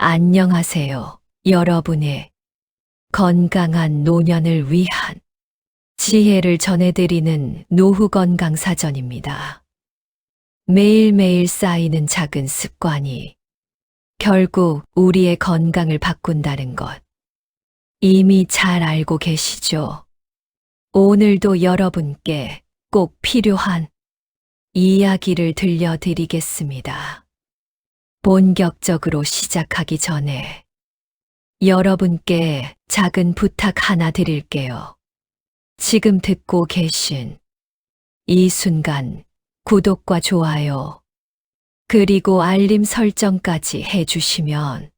안녕하세요. 여러분의 건강한 노년을 위한 지혜를 전해드리는 노후 건강 사전입니다. 매일매일 쌓이는 작은 습관이 결국 우리의 건강을 바꾼다는 것 이미 잘 알고 계시죠? 오늘도 여러분께 꼭 필요한 이야기를 들려드리겠습니다. 본격적으로 시작하기 전에 여러분께 작은 부탁 하나 드릴게요. 지금 듣고 계신 이 순간 구독과 좋아요, 그리고 알림 설정까지 해주시면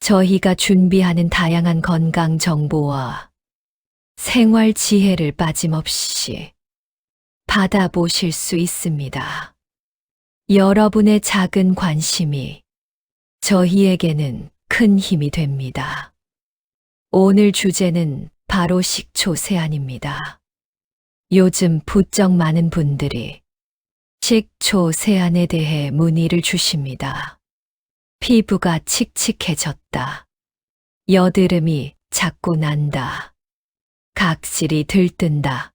저희가 준비하는 다양한 건강 정보와 생활 지혜를 빠짐없이 받아보실 수 있습니다. 여러분의 작은 관심이 저희에게는 큰 힘이 됩니다. 오늘 주제는 바로 식초 세안입니다. 요즘 부쩍 많은 분들이 식초 세안에 대해 문의를 주십니다. 피부가 칙칙해졌다. 여드름이 자꾸 난다. 각질이 들뜬다.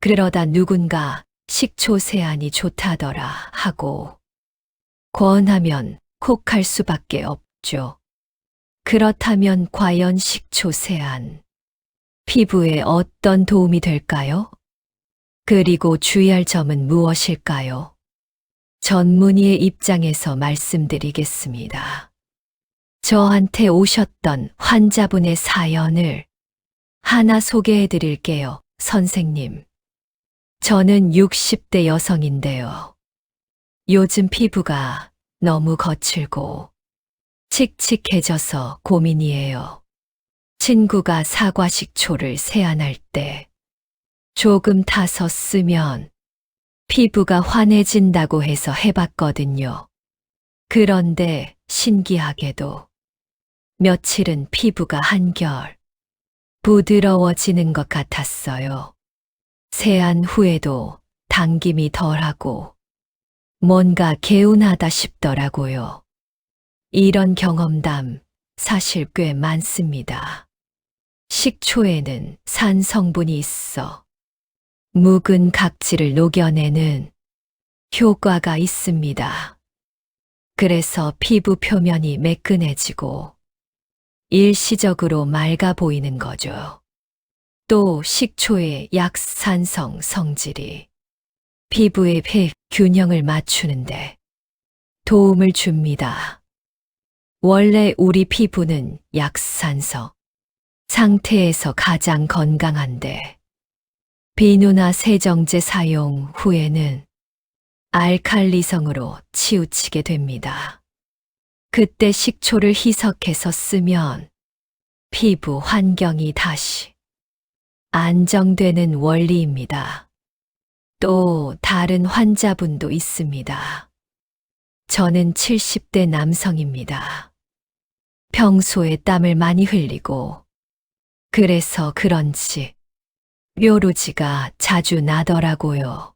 그러다 누군가 식초 세안이 좋다더라 하고 권하면 콕할 수밖에 없죠. 그렇다면 과연 식초 세안 피부에 어떤 도움이 될까요? 그리고 주의할 점은 무엇일까요? 전문의의 입장에서 말씀드리겠습니다. 저한테 오셨던 환자분의 사연을 하나 소개해 드릴게요, 선생님. 저는 60대 여성인데요. 요즘 피부가 너무 거칠고 칙칙해져서 고민이에요. 친구가 사과 식초를 세안할 때 조금 타서 쓰면 피부가 환해진다고 해서 해봤거든요. 그런데 신기하게도 며칠은 피부가 한결 부드러워지는 것 같았어요. 세안 후에도 당김이 덜하고 뭔가 개운하다 싶더라고요. 이런 경험담 사실 꽤 많습니다. 식초에는 산 성분이 있어 묵은 각질을 녹여내는 효과가 있습니다. 그래서 피부 표면이 매끈해지고 일시적으로 맑아 보이는 거죠. 또 식초의 약산성 성질이 피부의 폐 균형을 맞추는데 도움을 줍니다. 원래 우리 피부는 약산성 상태에서 가장 건강한데 비누나 세정제 사용 후에는 알칼리성으로 치우치게 됩니다. 그때 식초를 희석해서 쓰면 피부 환경이 다시 안정되는 원리입니다. 또 다른 환자분도 있습니다. 저는 70대 남성입니다. 평소에 땀을 많이 흘리고 그래서 그런지 뾰루지가 자주 나더라고요.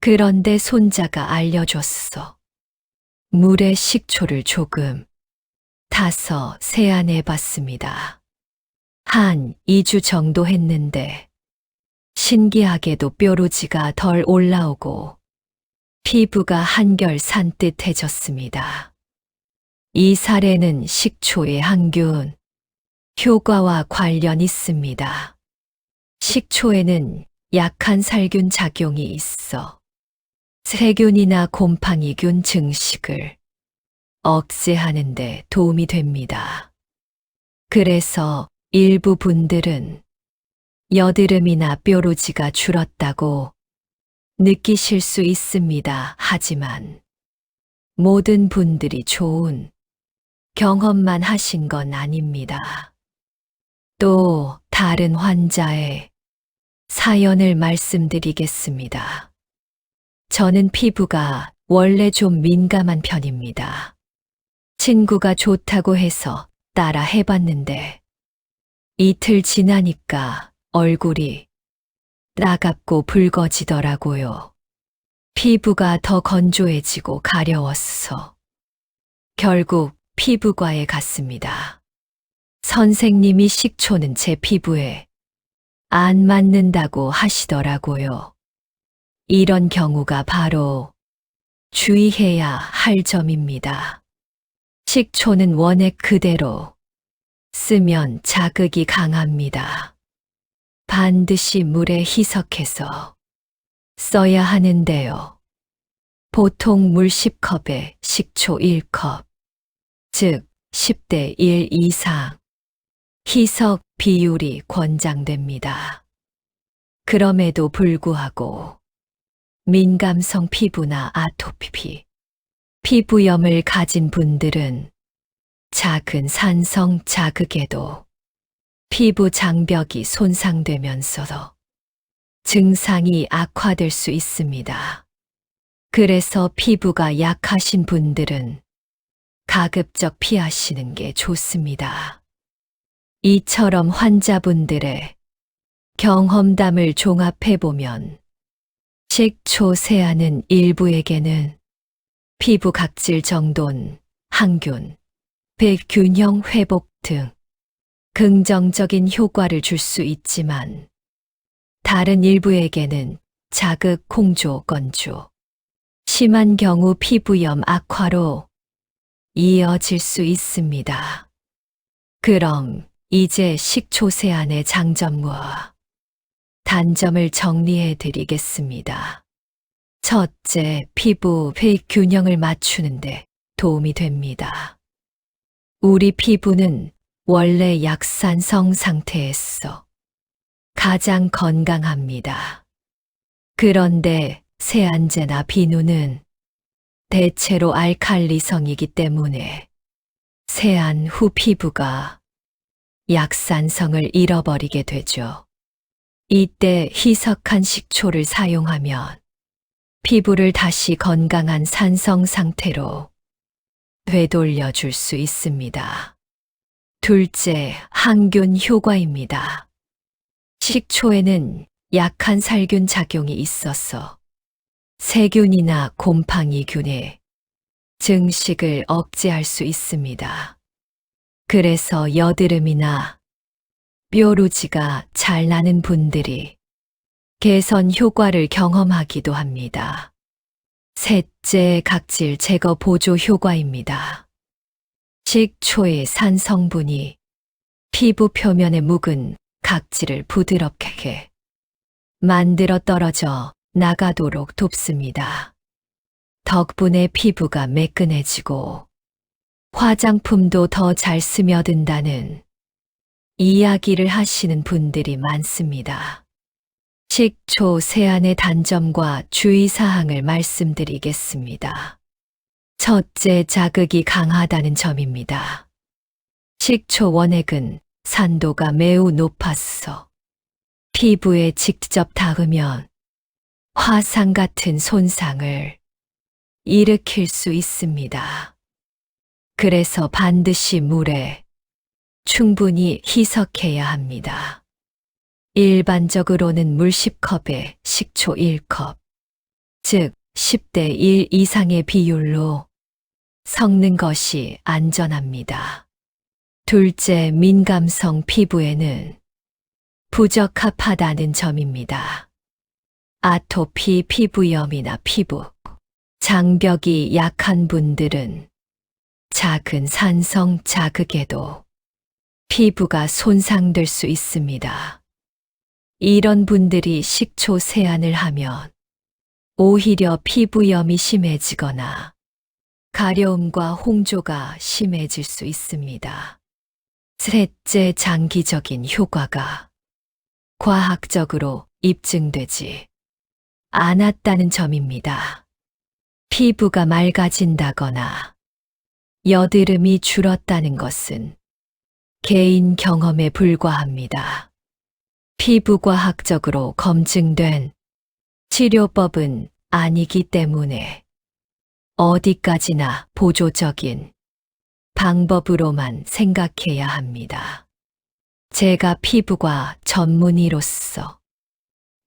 그런데 손자가 알려줬어. 물에 식초를 조금 타서 세안해 봤습니다. 한 2주 정도 했는데 신기하게도 뾰루지가 덜 올라오고 피부가 한결 산뜻해졌습니다. 이 사례는 식초의 항균 효과와 관련 있습니다. 식초에는 약한 살균 작용이 있어 세균이나 곰팡이균 증식을 억제하는 데 도움이 됩니다. 그래서 일부 분들은 여드름이나 뾰루지가 줄었다고 느끼실 수 있습니다. 하지만 모든 분들이 좋은 경험만 하신 건 아닙니다. 또 다른 환자의 사연을 말씀드리겠습니다. 저는 피부가 원래 좀 민감한 편입니다. 친구가 좋다고 해서 따라 해봤는데 이틀 지나니까 얼굴이 따갑고 붉어지더라고요. 피부가 더 건조해지고 가려웠어. 결국 피부과에 갔습니다. 선생님이 식초는 제 피부에 안 맞는다고 하시더라고요. 이런 경우가 바로 주의해야 할 점입니다. 식초는 원액 그대로 쓰면 자극이 강합니다. 반드시 물에 희석해서 써야 하는데요. 보통 물 10컵에 식초 1컵, 즉 10대 1 이상 희석 비율이 권장됩니다. 그럼에도 불구하고 민감성 피부나 아토피, 피부염을 가진 분들은 작은 산성 자극에도 피부 장벽이 손상되면서 증상이 악화될 수 있습니다. 그래서 피부가 약하신 분들은 가급적 피하시는 게 좋습니다. 이처럼 환자분들의 경험담을 종합해보면 식초 세안은 일부에게는 피부 각질 정돈, 항균, 백균형 회복 등 긍정적인 효과를 줄 수 있지만 다른 일부에게는 자극 공조 건조, 심한 경우 피부염 악화로 이어질 수 있습니다. 그럼 이제 식초 세안의 장점과 단점을 정리해 드리겠습니다. 첫째, 피부 폐익 균형을 맞추는데 도움이 됩니다. 우리 피부는 원래 약산성 상태에서 가장 건강합니다. 그런데 세안제나 비누는 대체로 알칼리성이기 때문에 세안 후 피부가 약산성을 잃어버리게 되죠. 이때 희석한 식초를 사용하면 피부를 다시 건강한 산성 상태로 되돌려 줄 수 있습니다. 둘째, 항균 효과입니다. 식초에는 약한 살균 작용이 있어서 세균이나 곰팡이균의 증식을 억제할 수 있습니다. 그래서 여드름이나 뾰루지가 잘 나는 분들이 개선 효과를 경험하기도 합니다. 셋째, 각질 제거 보조 효과입니다. 식초의 산 성분이 피부 표면에 묵은 각질을 부드럽게 만들어 떨어져 나가도록 돕습니다. 덕분에 피부가 매끈해지고 화장품도 더 잘 스며든다는 이야기를 하시는 분들이 많습니다. 식초 세안의 단점과 주의사항을 말씀드리겠습니다. 첫째, 자극이 강하다는 점입니다. 식초 원액은 산도가 매우 높아서 피부에 직접 닿으면 화상 같은 손상을 일으킬 수 있습니다. 그래서 반드시 물에 충분히 희석해야 합니다. 일반적으로는 물 10컵에 식초 1컵, 즉 10대 1 이상의 비율로 섞는 것이 안전합니다. 둘째, 민감성 피부에는 부적합하다는 점입니다. 아토피 피부염이나 피부, 장벽이 약한 분들은 작은 산성 자극에도 피부가 손상될 수 있습니다. 이런 분들이 식초 세안을 하면 오히려 피부염이 심해지거나 가려움과 홍조가 심해질 수 있습니다. 셋째 장기적인 효과가 과학적으로 입증되지 않았다는 점입니다. 피부가 맑아진다거나 여드름이 줄었다는 것은 개인 경험에 불과합니다. 피부과학적으로 검증된 치료법은 아니기 때문에 어디까지나 보조적인 방법으로만 생각해야 합니다. 제가 피부과 전문의로서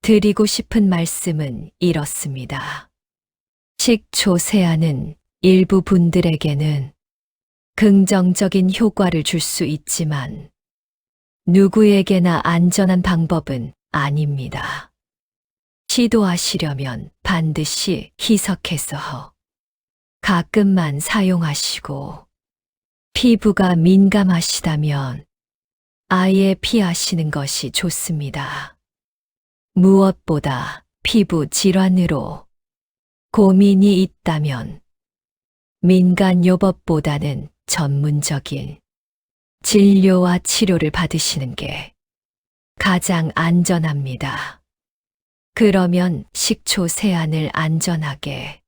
드리고 싶은 말씀은 이렇습니다. 식초 세안은 일부 분들에게는 긍정적인 효과를 줄 수 있지만 누구에게나 안전한 방법은 아닙니다. 시도하시려면 반드시 희석해서 가끔만 사용하시고 피부가 민감하시다면 아예 피하시는 것이 좋습니다. 무엇보다 피부 질환으로 고민이 있다면 민간요법보다는 전문적인 진료와 치료를 받으시는 게 가장 안전합니다. 그러면 식초 세안을 안전하게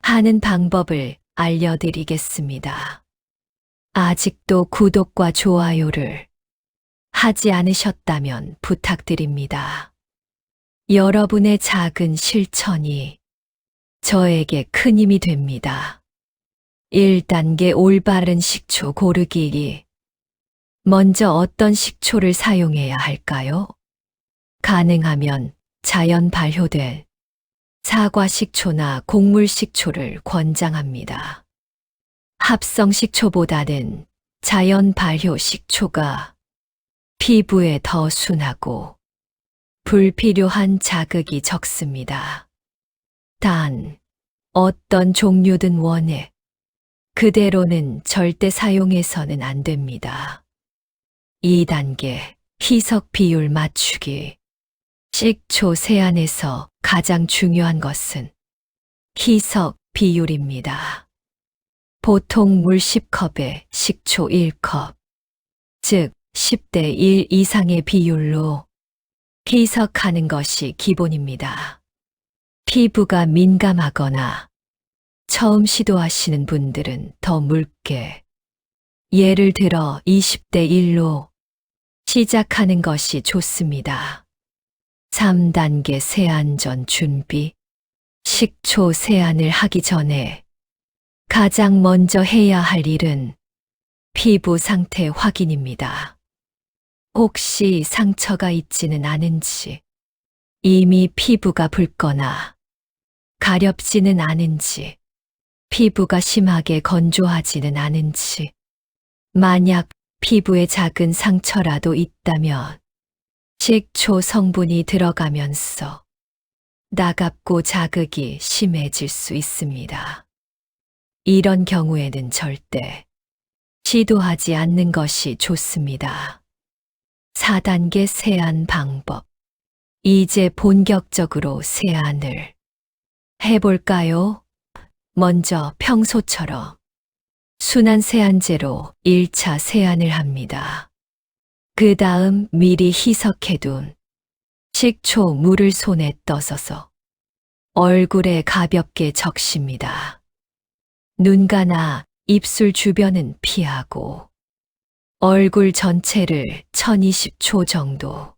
하는 방법을 알려드리겠습니다. 아직도 구독과 좋아요를 하지 않으셨다면 부탁드립니다. 여러분의 작은 실천이 저에게 큰 힘이 됩니다. 1단계 올바른 식초 고르기. 먼저 어떤 식초를 사용해야 할까요? 가능하면 자연 발효된 사과 식초나 곡물 식초를 권장합니다. 합성 식초보다는 자연 발효 식초가 피부에 더 순하고 불필요한 자극이 적습니다. 단, 어떤 종류든 원액, 그대로는 절대 사용해서는 안 됩니다. 2단계 희석 비율 맞추기. 식초 세안에서 가장 중요한 것은 희석 비율입니다. 보통 물 10컵에 식초 1컵, 즉 10대 1 이상의 비율로 희석하는 것이 기본입니다. 피부가 민감하거나 처음 시도하시는 분들은 더 묽게, 예를 들어 20대 1로 시작하는 것이 좋습니다. 3단계 세안 전 준비. 식초 세안을 하기 전에 가장 먼저 해야 할 일은 피부 상태 확인입니다. 혹시 상처가 있지는 않은지, 이미 피부가 붉거나 가렵지는 않은지, 피부가 심하게 건조하지는 않은지, 만약 피부에 작은 상처라도 있다면 식초 성분이 들어가면서 나갑고 자극이 심해질 수 있습니다. 이런 경우에는 절대 시도하지 않는 것이 좋습니다. 4단계 세안 방법. 이제 본격적으로 세안을 해볼까요? 먼저 평소처럼 순한 세안제로 1차 세안을 합니다. 그 다음 미리 희석해둔 식초 물을 손에 떠서서 얼굴에 가볍게 적십니다. 눈가나 입술 주변은 피하고 얼굴 전체를 1020초 정도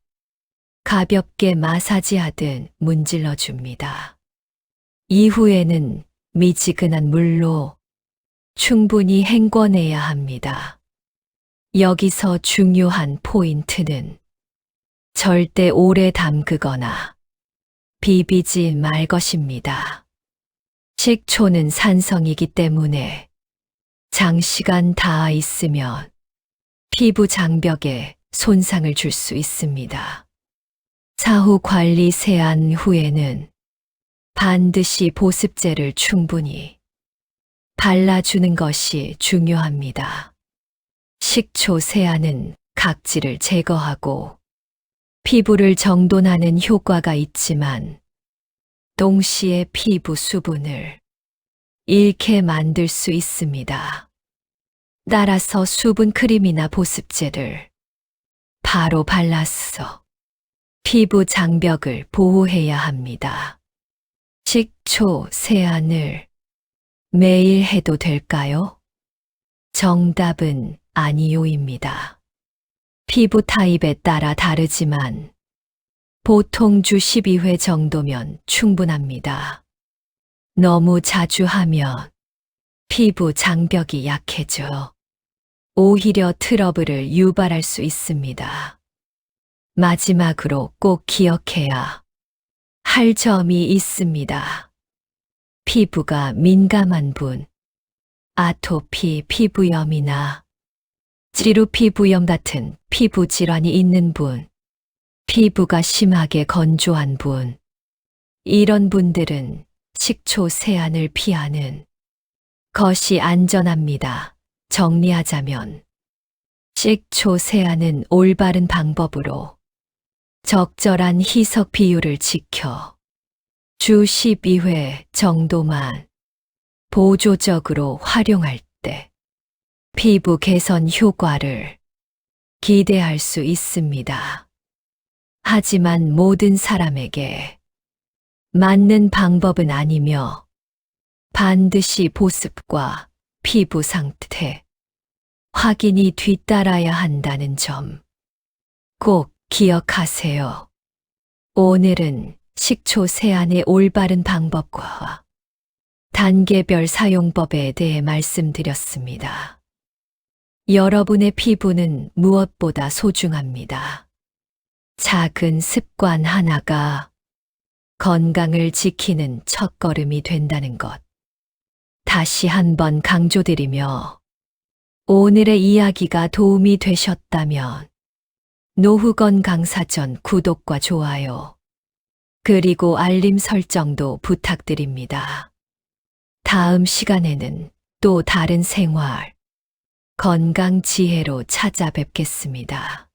가볍게 마사지하듯 문질러 줍니다. 이후에는 미지근한 물로 충분히 헹궈내야 합니다. 여기서 중요한 포인트는 절대 오래 담그거나 비비지 말 것입니다. 식초는 산성이기 때문에 장시간 닿아 있으면 피부 장벽에 손상을 줄 수 있습니다. 사후 관리 세안 후에는 반드시 보습제를 충분히 발라주는 것이 중요합니다. 식초 세안은 각질을 제거하고 피부를 정돈하는 효과가 있지만 동시에 피부 수분을 잃게 만들 수 있습니다. 따라서 수분 크림이나 보습제를 바로 발라서 피부 장벽을 보호해야 합니다. 식초 세안을 매일 해도 될까요? 정답은 아니요입니다. 피부 타입에 따라 다르지만 보통 주 12회 정도면 충분합니다. 너무 자주 하면 피부 장벽이 약해져 오히려 트러블을 유발할 수 있습니다. 마지막으로 꼭 기억해야 할 점이 있습니다. 피부가 민감한 분, 아토피 피부염이나 지루 피부염 같은 피부 질환이 있는 분, 피부가 심하게 건조한 분, 이런 분들은 식초 세안을 피하는 것이 안전합니다. 정리하자면 식초 세안은 올바른 방법으로 적절한 희석 비율을 지켜 주 12회 정도만 보조적으로 활용할 때 피부 개선 효과를 기대할 수 있습니다. 하지만 모든 사람에게 맞는 방법은 아니며 반드시 보습과 피부 상태, 확인이 뒤따라야 한다는 점 꼭 기억하세요. 오늘은 식초 세안의 올바른 방법과 단계별 사용법에 대해 말씀드렸습니다. 여러분의 피부는 무엇보다 소중합니다. 작은 습관 하나가 건강을 지키는 첫걸음이 된다는 것. 다시 한번 강조드리며 오늘의 이야기가 도움이 되셨다면 노후건 강사전 구독과 좋아요 그리고 알림 설정도 부탁드립니다. 다음 시간에는 또 다른 생활, 건강 지혜로 찾아뵙겠습니다.